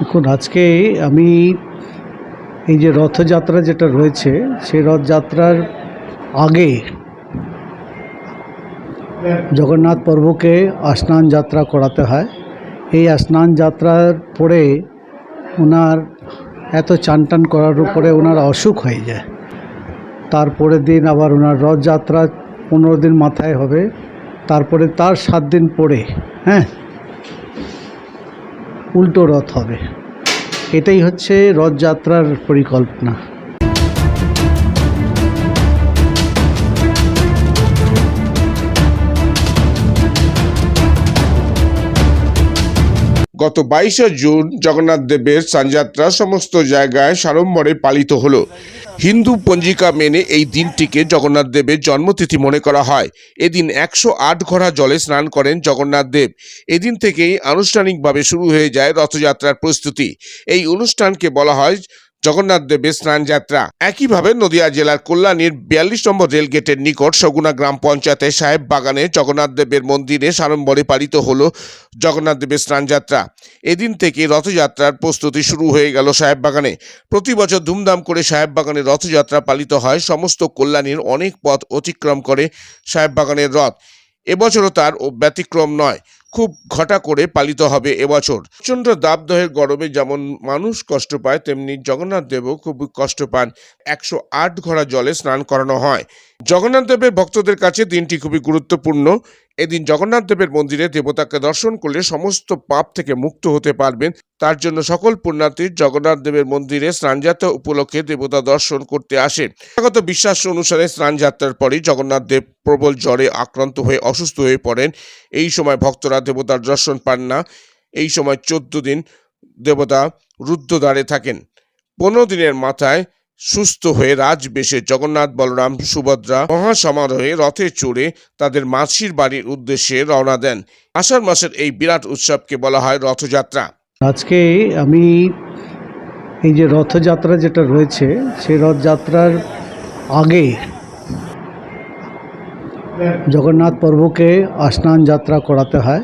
দেখুন, আজকে আমি এই যে রথযাত্রা যেটা রয়েছে, সেই রথযাত্রার আগে জগন্নাথ পর্বকে স্নান যাত্রা করাতে হয়। এই স্নান যাত্রার পরে ওনার এত চান টান করার উপরে ওনার অসুখ হয়ে যায়। তারপরের দিন আবার ওনার রথযাত্রা পনেরো দিন মাথায় হবে। তারপরে তার সাত দিন পরে হ্যাঁ উল্টো রথ হবে। এটাই হচ্ছে রথযাত্রার পরিকল্পনা। গত বাইশে জুন জগন্নাথ দেবের সানযাত্রা সমস্ত জায়গায় সাড়ম্বরে পালিত হলো। হিন্দু পঞ্জিকা মেনে এই দিনটিকে জগন্নাথ দেবের জন্মতিথি মনে করা হয়। এদিন একশো আট ঘোড়া জলে স্নান করেন জগন্নাথ দেব। এদিন থেকেই আনুষ্ঠানিকভাবে শুরু হয়ে যায় রথযাত্রার প্রস্তুতি। এই অনুষ্ঠানকে বলা হয় জগন্নাথ দেবের স্নান যাত্রা। একইভাবে নদিয়া জেলার কল্যাণীর বিয়াল্লিশ নম্বর রেল গেটের নিকট সগুনা গ্রাম পঞ্চায়েতের সাহেব বাগানে জগন্নাথ দেবের মন্দিরে সাড়ম্বরে পালিত হলো জগন্নাথ দেবের স্নান যাত্রা। এদিন থেকে রথযাত্রার প্রস্তুতি শুরু হয়ে গেল সাহেব বাগানে। প্রতি বছর ধুমধাম করে সাহেব বাগানে রথযাত্রা পালিত হয়। সমস্ত কল্যাণীর অনেক পথ অতিক্রম করে সাহেব বাগানের রথ। এবছরও তার ব্যতিক্রম নয়। খুব ঘটা করে পালিত হবে এবছর। প্রচণ্ড দাবদহের গরমে যেমন মানুষ কষ্ট পায়, তেমনি জগন্নাথ দেবও খুব কষ্ট পান। একশো আট ঘোড়া জলে স্নান করানো হয়। জগন্নাথ দেবের ভক্তদের কাছে দিনটি খুবই গুরুত্বপূর্ণ। এদিন জগন্নাথ দেবের মন্দিরে দেবতাকে দর্শন করলে সমস্ত পাপ থেকে মুক্ত হতে পারবেন। তার জন্য সকল পুণ্যার্থী জগন্নাথ দেবের মন্দিরে স্নানযাত্রা উপলক্ষে দেবতা দর্শন করতে আসেন। স্বাগত বিশ্বাস অনুসারে স্নানযাত্রার পরই জগন্নাথ দেব প্রবল জ্বরে আক্রান্ত হয়ে অসুস্থ হয়ে পড়েন। এই সময় ভক্তরা দেবতার দর্শন পান না এই সময় চোদ্দ দিন দেবতা রুদ্ধদ্বারে থাকেন। পনেরো দিনের মাথায় সুস্থ হয়ে রাজবেশে জগন্নাথ, বলরাম, সুভদ্রা মহাসমারোহে রথে চড়ে তাদের মাসির বাড়ির উদ্দেশ্যে রওনা দেন। আষাঢ় মাসের এই বিরাট উৎসবকে বলা হয় রথযাত্রা। আজকে আমি এই যে রথযাত্রা যেটা রয়েছে, সেই রথযাত্রার আগে জগন্নাথ পর্বকে স্নান যাত্রা করাতে হয়।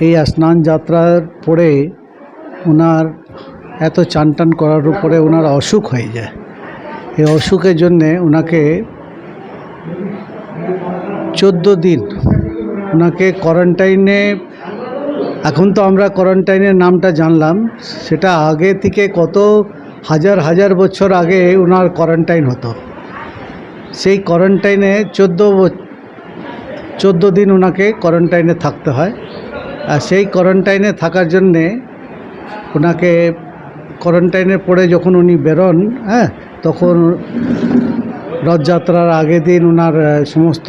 এই স্নান যাত্রার পরে ওনার এত চান টান করার উপরে ওনার অসুখ হয়ে যায়। এই অসুখের জন্যে ওনাকে চোদ্দ দিন ওনাকে কোয়ারেন্টাইনে এখন তো আমরা কোয়ারেন্টাইনের নামটা জানলাম, সেটা আগে থেকে কত হাজার হাজার বছর আগে ওনার কোয়ারেন্টাইন হতো। সেই কোয়ারেন্টাইনে চোদ্দ চোদ্দ দিন ওনাকে কোয়ারেন্টাইনে থাকতে হয়। সেই কোয়ারেন্টাইনে থাকার জন্যে ওনাকে কোয়ারেন্টাইনে পড়ে যখন উনি বেরোন হ্যাঁ তখন রথযাত্রার আগের দিন ওনার সমস্ত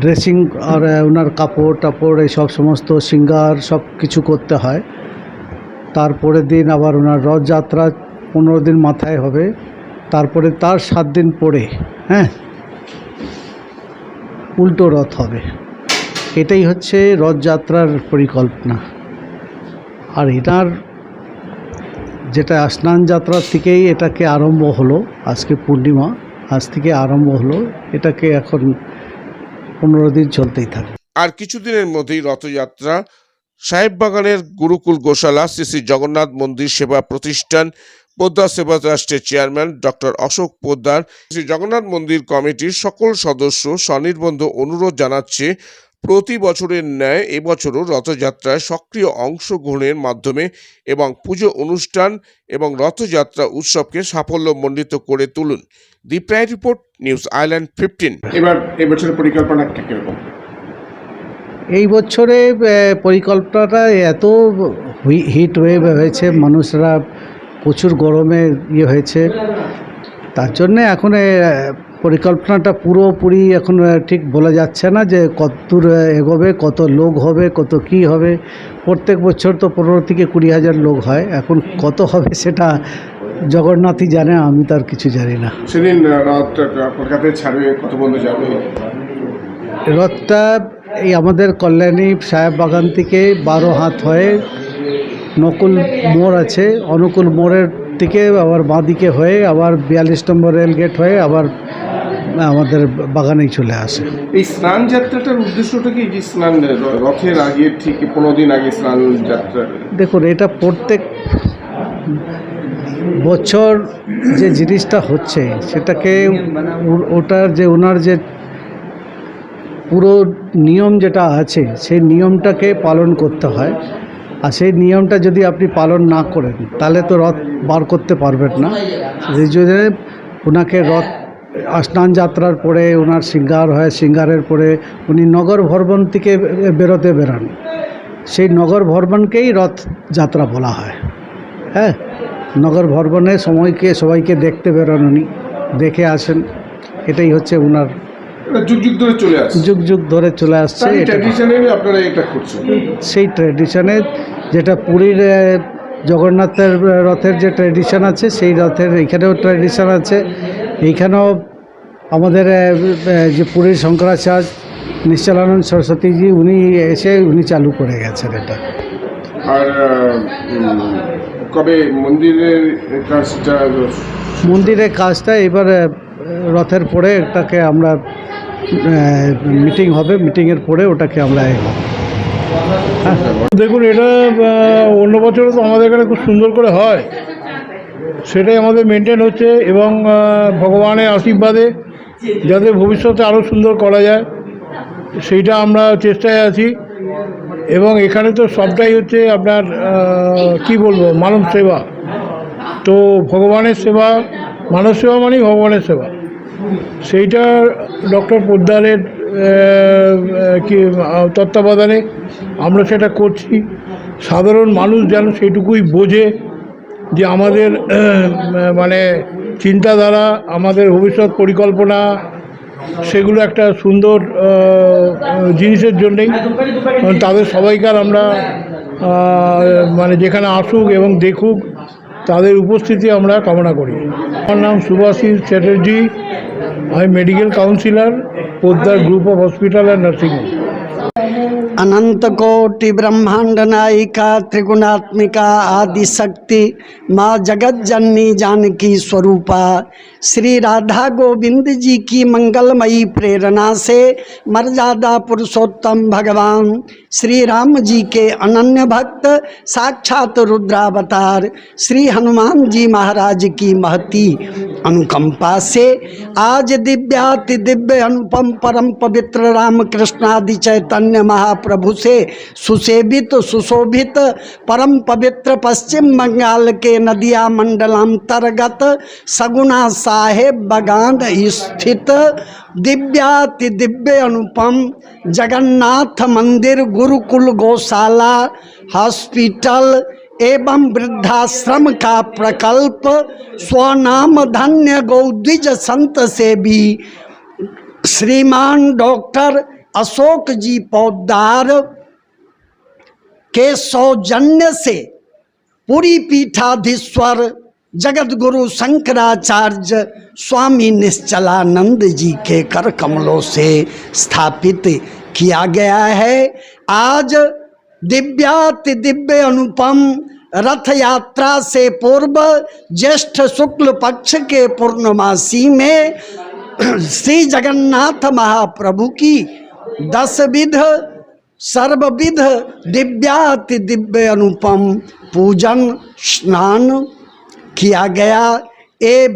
ড্রেসিং আর ওনার কাপড় টাপড় এইসব সমস্ত সিঙ্গার সব কিছু করতে হয়। তারপরের দিন আবার ওনার রথযাত্রা পনেরো দিন মাথায় হবে। তারপরে তার সাত দিন পরে হ্যাঁ উল্টো রথ হবে। এটাই হচ্ছে রথযাত্রার পরিকল্পনা। আর এটার যেটা স্নান যাত্রার থেকেই এটাকে আরম্ভ হলো, আজকে পূর্ণিমা, আজ থেকে আরম্ভ হলো, এটাকে এখন পনেরো দিন চলতেই থাকে। আর কিছুদিনের মধ্যেই রথযাত্রা সাহেব বাগানের গুরুকুল গোশালা শ্রী শ্রী জগন্নাথ মন্দির সেবা প্রতিষ্ঠান পোদ্দার সেবা ট্রাস্টের চেয়ারম্যান ডক্টর অশোক পোদ্দার, শ্রী জগন্নাথ মন্দির কমিটির সকল সদস্য স্বনির্বন্ধ অনুরোধ জানাচ্ছে প্রতি বছরের ন্যায় এবছরও রথযাত্রায় সক্রিয় অংশগ্রহণের মাধ্যমে এবং পুজো অনুষ্ঠান এবং রথযাত্রা উৎসবকে সাফল্যমণ্ডিত করে তুলুন। দি প্রায় রিপোর্ট নিউজ আইল্যান্ড ফিফটিন। এবার এবছরের পরিকল্পনা কীরকম? এই বছরে পরিকল্পনাটা এত হিট ওয়েভ হয়েছে মানুষরা প্রচুর গরমে ইয়ে হয়েছে। তার জন্যে এখন পরিকল্পনাটা পুরোপুরি এখন ঠিক বলা যাচ্ছে না যে কত দূর এগোবে কত লোক হবে কত কি হবে। প্রত্যেক বছর তো পনেরো থেকে কুড়ি হাজার লোক হয়। এখন কত হবে সেটা জগন্নাথই জানে আমি তার কিছু জানি না। সেদিন রথ কলকাতায় ছাড়বে কত বন্ধু যাবে? রথটা এই আমাদের কল্যাণী সাহেব বাগান থেকে বারো হাত হয়ে নকুল মোড় আছে। অনুকূল মোড়ের থেকে আবার বাঁদিকে হয়ে আবার বিয়াল্লিশ নম্বর রেলগেট হয়ে আবার আমাদের বাগানেই চলে আসে। এই স্নান যাত্রাটার উদ্দেশ্যটা কি? যে স্নান রথের আগে ঠিক পনেরো দিন আগে স্নান যাত্রা। দেখুন এটা প্রত্যেক বছর যে জিনিসটা হচ্ছে সেটাকে ওটার যে ওনার যে পুরো নিয়ম যেটা আছে সেই নিয়মটাকে পালন করতে হয়। আর সেই নিয়মটা যদি আপনি পালন না করেন তাহলে তো রথ বার করতে পারবেন না। সেই জন্য ওনাকে রথ স্নান যাত্রার পরে ওনার সিঙ্গার হয় সিঙ্গারের পরে উনি নগর ভ্রমণ থেকে বেরোতে বেরান। সেই নগর ভ্রমণকেই রথ যাত্রা বলা হয়। হ্যাঁ নগর ভ্রমণে সময়কে সবাইকে দেখতে বেরোন উনি দেখে আসেন। এটাই হচ্ছে ওনার যুগ যুগ ধরে চলে আসছে। যুগ যুগ ধরে চলে আসছে আপনারা এটা করছেন। সেই ট্র্যাডিশনে যেটা পুরীর জগন্নাথের রথের যে ট্র্যাডিশন আছে সেই রথের এইখানেও ট্র্যাডিশন আছে। এইখানেও আমাদের যে পুরীর শঙ্করাচার্য নিশ্চলানন্দ সরস্বতীজি উনি এসে উনি চালু করে গেছেন এটা আর কবে মন্দিরের কাজটা মন্দিরের কাজটা এবার রথের পরে এটাকে আমরা মিটিং হবে মিটিংয়ের পরে ওটাকে আমরা। দেখুন এটা অন্য বছরও তো আমাদের এখানে খুব সুন্দর করে হয় সেটাই আমাদের মেনটেন হচ্ছে এবং ভগবানের আশীর্বাদে যাতে ভবিষ্যতে আরও সুন্দর করা যায়, সেইটা আমরা চেষ্টায় আছি। এবং এখানে তো সবটাই হচ্ছে আপনার কি বলব, মানব সেবা। তো ভগবানের সেবা, মানব সেবা মানেই ভগবানের সেবা। সেইটা ডক্টর পোদ্দারের কি, তত্ত্বাবধানে আমরা সেটা করছি। সাধারণ মানুষ যেন সেইটুকুই বোঝে যে আমাদের মানে চিন্তাধারা, আমাদের ভবিষ্যৎ পরিকল্পনা, সেগুলো একটা সুন্দর জিনিসের জন্যেই তাদের সবাইকার আমরা মানে যেখানে আসুক এবং দেখুক, তাদের উপস্থিতি আমরা কামনা করি। আমার নাম সুভাষিস চ্যাটার্জি, আমি medical counsellor, Poddar group of hospital and nursing home अनंत कोटि ब्रह्मांड नायिका, त्रिगुणात्मिका आदि शक्ति माँ जगत जननी जानकी स्वरूपा। श्री राधा गोविंद जी की मंगलमयी प्रेरणा से मर्यादा पुरुषोत्तम भगवान श्री राम जी के अनन्य भक्त, साक्षात रुद्रावतार श्री हनुमान जी महाराज की महती अनुकंपा से आज दिव्याति दिव्य अनुपम परम पवित्र रामकृष्णादि चैतन्य महाप्रभु से सुसेवित, सुशोभित, परम पवित्र पश्चिम बंगाल के नदिया मंडलांतर्गत सगुना साहेब बगान स्थित दिव्याति दिव्य अनुपम जगन्नाथ मंदिर गुरुकुल गौशाला हॉस्पिटल एवं वृद्धाश्रम का प्रकल्प स्वनाम धन्य गौद्विज संत से भी श्रीमान डॉक्टर अशोक जी पौदार के सौजन्य से पूरी पीठाधीश्वर जगत गुरु शंकराचार्य स्वामी निश्चलानंद जी के कर कमलों से स्थापित किया गया है। आज दिव्याति दिव्य अनुपम रथ यात्रा से पूर्व ज्येष्ठ शुक्ल पक्ष के पूर्णमासी में श्री जगन्नाथ महाप्रभु की दस विध सर्वविध दिव्याति दिव्य अनुपम पूजन स्नान किया गया। ए